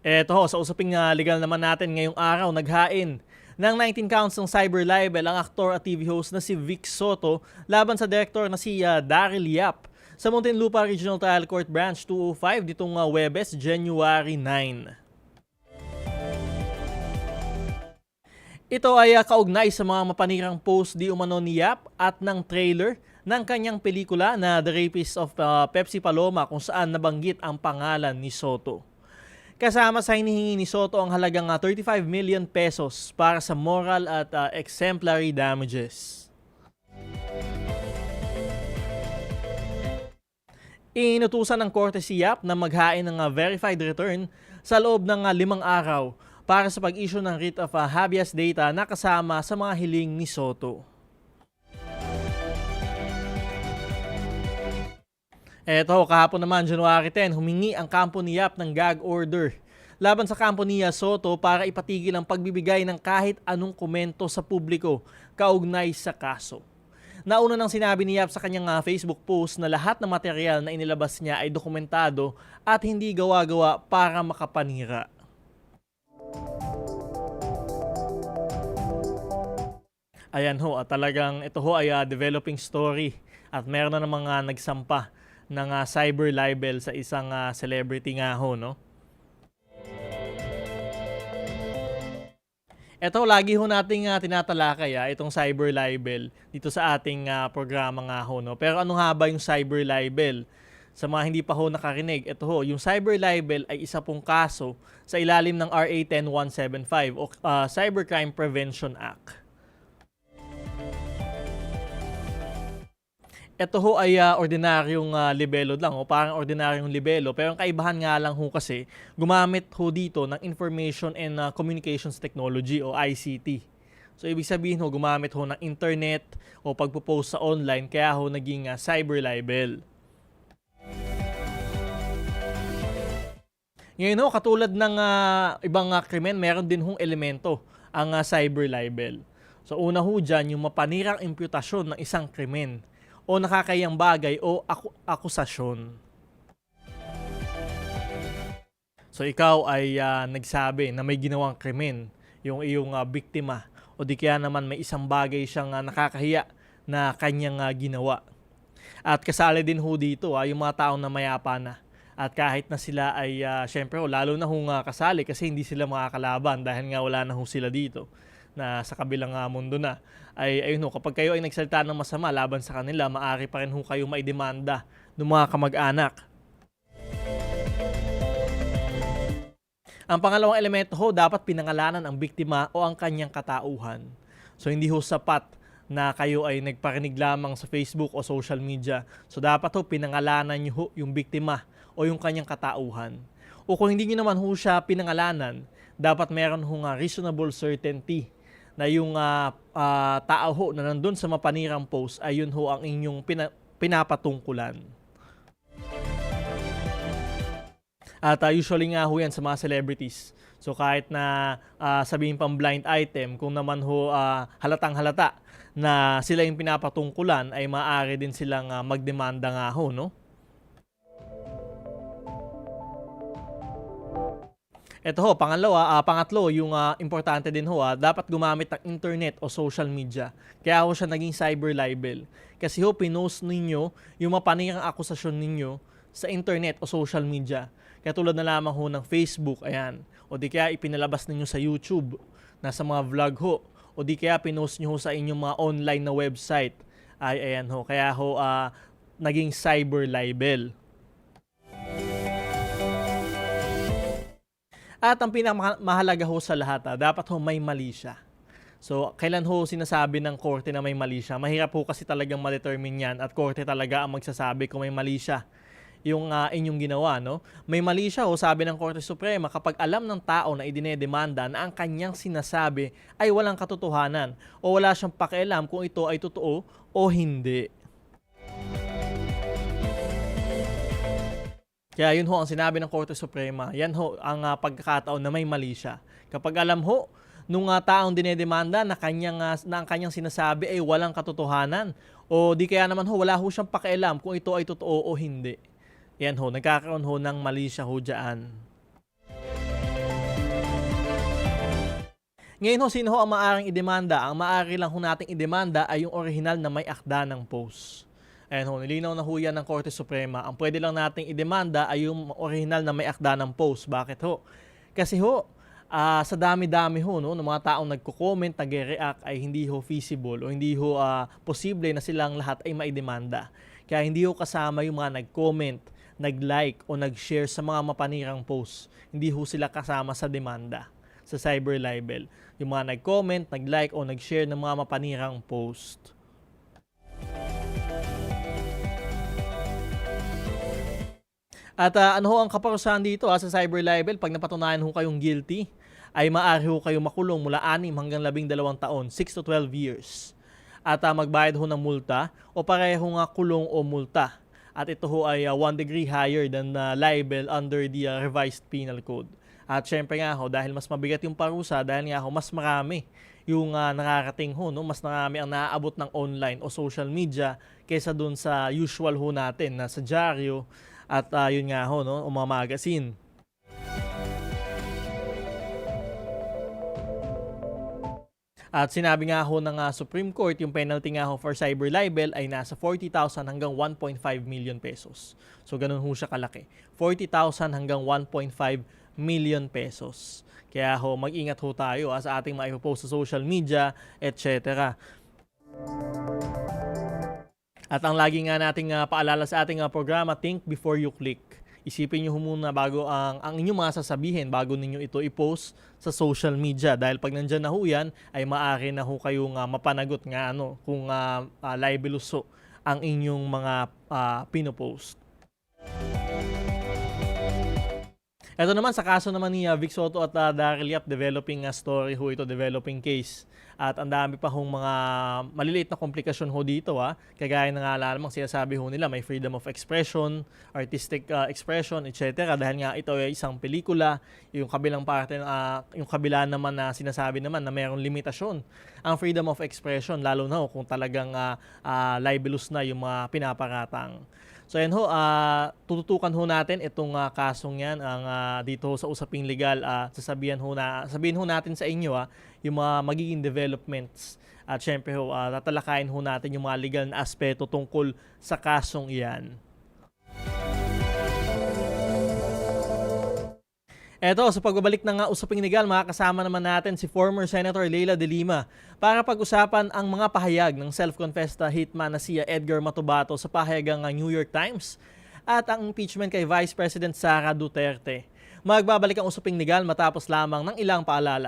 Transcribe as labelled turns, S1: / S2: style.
S1: Eto ho, sa usaping uh, legal naman natin ngayong araw, naghain ng 19 counts ng cyber libel ang aktor at TV host na si Vic Soto laban sa director na si uh, Daryl Yap sa Muntinlupa Regional Trial Court Branch 205 ditong uh, Webes, January 9. Ito ay uh, kaugnay sa mga mapanirang post di umano ni Yap at ng trailer ng kanyang pelikula na The Rapist of uh, Pepsi Paloma kung saan nabanggit ang pangalan ni Soto. Kasama sa hinihingi ni Soto ang halagang uh, 35 million pesos para sa moral at uh, exemplary damages. Inutusan ng korte si Yap na maghain ng uh, verified return sa loob ng uh, limang araw para sa pag-issue ng writ of habeas data na kasama sa mga hiling ni Soto. Eto, kahapon naman, January 10, humingi ang kampo ni Yap ng gag order laban sa kampo ni Soto para ipatigil ang pagbibigay ng kahit anong komento sa publiko kaugnay sa kaso. Nauna nang sinabi ni Yap sa kanyang uh, Facebook post na lahat ng material na inilabas niya ay dokumentado at hindi gawa-gawa para makapanira. Ayan ho, at talagang ito ho ay uh, developing story at meron na ng mga nagsampa ng uh, cyber libel sa isang uh, celebrity nga ho, no? Ito, lagi ho nating uh, tinatalakay uh, itong cyber libel dito sa ating uh, programa nga ho, no? Pero ano nga ba yung cyber libel? Sa mga hindi pa ho nakarinig, ito ho, yung cyber libel ay isa pong kaso sa ilalim ng RA 10175 o uh, Cybercrime Prevention Act. Ito ho ay uh, ordinaryong uh, libelo lang o parang ordinaryong libelo pero ang kaibahan nga lang ho kasi gumamit ho dito ng Information and uh, Communications Technology o ICT. So ibig sabihin ho gumamit ho ng internet o pagpo-post sa online kaya ho naging uh, cyber libel. Ngayon ho katulad ng uh, ibang uh, krimen meron din hong elemento ang uh, cyber libel. So una ho dyan yung mapanirang imputasyon ng isang krimen o nakakayang bagay o aku- akusasyon. So ikaw ay uh, nagsabi na may ginawang krimen yung iyong uh, biktima o di kaya naman may isang bagay siyang uh, nakakahiya na kanyang uh, ginawa. At kasali din ho dito uh, yung mga taong na mayapa na. At kahit na sila ay uh, syempre oh, lalo na hong uh, kasali kasi hindi sila makakalaban dahil nga wala na ho sila dito na sa kabilang uh, mundo na ay ayun ho, kapag kayo ay nagsalita ng masama laban sa kanila, maaari pa rin ho kayo maidemanda ng mga kamag-anak. Ang pangalawang elemento ho, dapat pinangalanan ang biktima o ang kanyang katauhan. So hindi ho sapat na kayo ay nagparinig lamang sa Facebook o social media. So dapat ho pinangalanan niyo ho yung biktima o yung kanyang katauhan. O kung hindi niyo naman ho siya pinangalanan, dapat meron ho nga reasonable certainty na yung uh, uh, tao ho na nandun sa mapanirang post ay yun ho ang inyong pina- pinapatungkulan. At uh, usually nga ho yan sa mga celebrities. So kahit na uh, sabihin pang blind item, kung naman ho uh, halatang halata na sila yung pinapatungkulan ay maaari din silang uh, magdemanda nga ho, no? Ito ho, pangalawa, uh, pangatlo, yung uh, importante din ho, uh, dapat gumamit ng internet o social media. Kaya ho siya naging cyber libel. Kasi ho, pinost ninyo yung mapanirang akusasyon ninyo sa internet o social media. Kaya tulad na lamang ho ng Facebook, ayan. O di kaya ipinalabas ninyo sa YouTube, nasa mga vlog ho. O di kaya pinost nyo ho sa inyong mga online na website. Ay, ayan ho. Kaya ho, uh, naging cyber libel. At ang pinakamahalaga ho sa lahat, ah, dapat ho may mali siya. So, kailan ho sinasabi ng korte na may mali siya? Mahirap ho kasi talagang ma-determine yan at korte talaga ang magsasabi kung may mali siya yung uh, inyong ginawa, no? May mali siya ho, sabi ng Korte Suprema, kapag alam ng tao na idinedemanda na ang kanyang sinasabi ay walang katotohanan o wala siyang pakialam kung ito ay totoo o hindi. Kaya yun ho ang sinabi ng Korte Suprema. Yan ho ang uh, pagkakataon na may mali siya. Kapag alam ho nung uh, taong dinedemanda na kanyang uh, na ang kanyang sinasabi ay walang katotohanan o di kaya naman ho wala ho siyang pakialam kung ito ay totoo o hindi. Yan ho, nagkakaroon ho ng mali siya ho dyan. Ngayon ho, sino ho ang maaaring idemanda? Ang maaari lang ho nating idemanda ay yung original na may akda ng post. Ayan ho, nilinaw na ho ng Korte Suprema. Ang pwede lang nating idemanda ay yung original na may akda ng post. Bakit ho? Kasi ho, ah, sa dami-dami ho, no, ng mga taong nagko-comment, nag-react ay hindi ho feasible o hindi ho ah, posible na silang lahat ay maidemanda. Kaya hindi ho kasama yung mga nag-comment, nag-like o nag-share sa mga mapanirang post. Hindi ho sila kasama sa demanda sa cyber libel. Yung mga nag-comment, nag-like o nag-share ng mga mapanirang post. At ah, ano ho ang kaparusahan dito ah, sa cyber libel pag napatunayan ho kayong guilty ay maaari ho kayong makulong mula 6 hanggang 12 taon, 6 to 12 years. At ah, magbayad ho ng multa o pareho nga kulong o multa. At ito ho ay 1 degree higher than ah, libel under the ah, revised penal code. At syempre nga ho, dahil mas mabigat yung parusa, dahil nga ho, mas marami yung ah, nakarating ho, no? mas marami ang naaabot ng online o social media kaysa dun sa usual ho natin na sa dyaryo at ah, yun nga ho, no? o mga magazine. At sinabi nga ho ng ah, Supreme Court, yung penalty nga ho for cyber libel ay nasa 40,000 hanggang 1.5 million pesos. So ganun ho siya kalaki. 40,000 hanggang 1.5 million pesos. Kaya ho, mag-ingat ho tayo ah, sa ating maipopost sa social media, etc. At ang lagi nga nating ah, paalala sa ating ah, programa, think before you click. Isipin ho muna bago ang, ang inyong mga sasabihin bago ninyo ito i-post sa social media. Dahil pag nandyan na ho yan, ay maaari na ho kayong ah, mapanagot nga ano, kung uh, libelous ho ang inyong mga ah, pinopost. Ito naman sa kaso naman ni uh, Vic Soto at uh, Daryl Yap, developing a story ho ito, developing case. At ang dami pa hong mga maliliit na komplikasyon ho dito ha. Kagaya ng nga lamang sinasabi ho nila, may freedom of expression, artistic uh, expression, etc. Dahil nga ito ay isang pelikula, yung kabilang parte, uh, yung kabila naman na sinasabi naman na mayroong limitasyon ang freedom of expression, lalo na ho kung talagang uh, uh, libelous na yung mga pinaparatang. So yan ho, uh, tututukan ho natin itong uh, kasong yan ang uh, dito ho sa usaping legal uh, sasabihan ho na sabihin ho natin sa inyo uh, yung mga magiging developments at syempre ho uh, tatalakayin ho natin yung mga legal na aspeto tungkol sa kasong iyan. Eto, sa pagbabalik ng uh, usaping legal, makakasama naman natin si former Senator Leila de Lima para pag-usapan ang mga pahayag ng self-confessed uh, hitman na si Edgar Matubato sa pahayagang uh, New York Times at ang impeachment kay Vice President Sara Duterte. Magbabalik ang usaping legal matapos lamang ng ilang paalala.